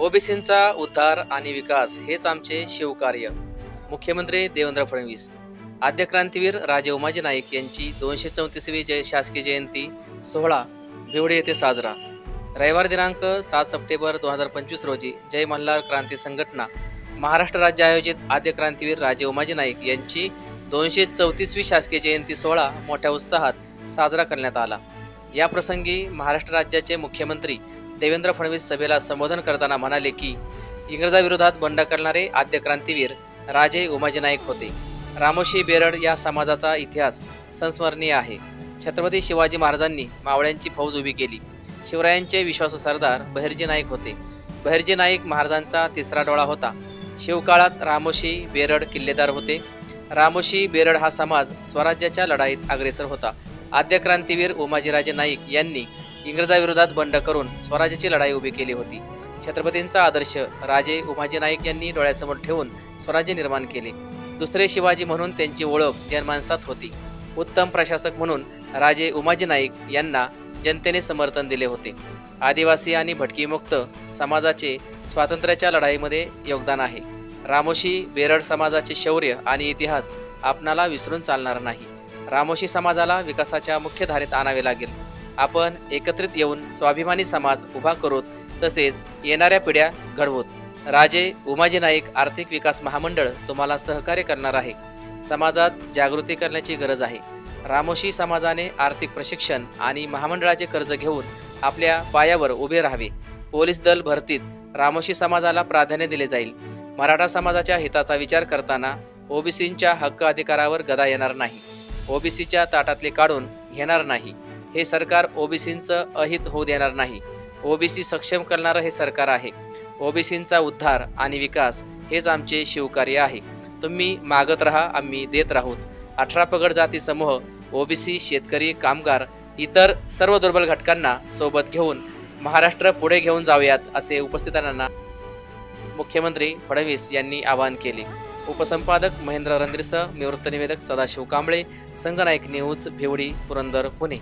ओबीसींचा उद्धार आणि विकास हेच आमचे शिवकार्य. मुख्यमंत्री देवेंद्र फडणवीस. आद्य क्रांतीवीर राजे उमाजी नाईक यांची दोनशे चौतीसवी जय शासकीय जयंती सोहळा भिवडे येथे साजरा. रविवार दिनांक सात सप्टेंबर दोन हजार पंचवीस रोजी जय मल्हार क्रांती संघटना महाराष्ट्र राज्य आयोजित आद्य क्रांतीवीर राजे उमाजी नाईक यांची दोनशे चौतीसवी शासकीय जयंती सोहळा मोठ्या उत्साहात साजरा करण्यात आला. या प्रसंगी महाराष्ट्र राज्याचे मुख्यमंत्री देवेंद्र फडणवीस सभेला संबोधन करताना म्हणाले की इंग्रजाविरोधात बंड करणारे आद्य क्रांतीवीर राजे उमाजी नाईक होते. रामोशी बेरड या समाजाचा इतिहास संस्मरणीय आहे. छत्रपती शिवाजी महाराजांनी मावळ्यांची फौज उभी केली. शिवरायांचे विश्वासू सरदार बहिर्जी नाईक होते. बहिर्जी नाईक महाराजांचा तिसरा डोळा होता. शिवकाळात रामोशी बेरड किल्लेदार होते. रामोशी बेरड हा समाज स्वराज्याच्या लढाईत अग्रेसर होता. आद्य क्रांतीवीर उमाजीराजे नाईक यांनी इंग्रजाविरोधात बंड करून स्वराज्याची लढाई उभी केली होती. छत्रपतींचा आदर्श राजे उमाजी नाईक यांनी डोळ्यासमोर ठेवून स्वराज्य निर्माण केले. दुसरे शिवाजी म्हणून त्यांची ओळख जनमानसात होती. उत्तम प्रशासक म्हणून राजे उमाजी नाईक यांना जनतेने समर्थन दिले होते. आदिवासी आणि भटकीमुक्त समाजाचे स्वातंत्र्याच्या लढाईमध्ये योगदान आहे. रामोशी बेरड समाजाचे शौर्य आणि इतिहास आपणाला विसरून चालणार नाही. रामोशी समाजाला विकासाच्या मुख्य धारेत आणावे लागेल. आपण एकत्रित येऊन स्वाभिमानी समाज उभा करूत तसेच येणाऱ्या पिढ्या घडवूत. राजे उमाजी नाईक आर्थिक विकास महामंडळ तुम्हाला सहकार्य करणार आहे. समाजात जागृती करण्याची गरज आहे. रामोशी समाजाने आर्थिक प्रशिक्षण आणि महामंडळाचे कर्ज घेऊन आपल्या पायावर उभे राहावे. पोलीस दल भरतीत रामोशी समाजाला प्राधान्य दिले जाईल. मराठा समाजाच्या हिताचा विचार करताना ओबीसींच्या हक्क अधिकारावर गदा येणार नाही. ओबीसीच्या ताटातले काढून घेणार नाही. हे सरकार ओबीसींचं अहित होऊ देणार नाही. ओबीसी सक्षम करणारं हे सरकार आहे. ओबीसींचा उद्धार आणि विकास हेच आमचे शिवकार्य आहे. तुम्ही मागत राहा आम्ही देत राहूत. अठरा पगड जाती समूह ओबीसी शेतकरी कामगार इतर सर्व दुर्बल घटकांना सोबत घेऊन महाराष्ट्र पुढे घेऊन जाऊयात असे उपस्थितांना मुख्यमंत्री फडणवीस यांनी आवाहन केले. उपसंपादक महेंद्र रंद्रेसह निवृत्त निवेदक सदाशिव कांबळे संगनायक न्यूज भिवडी पुरंदर पुणे.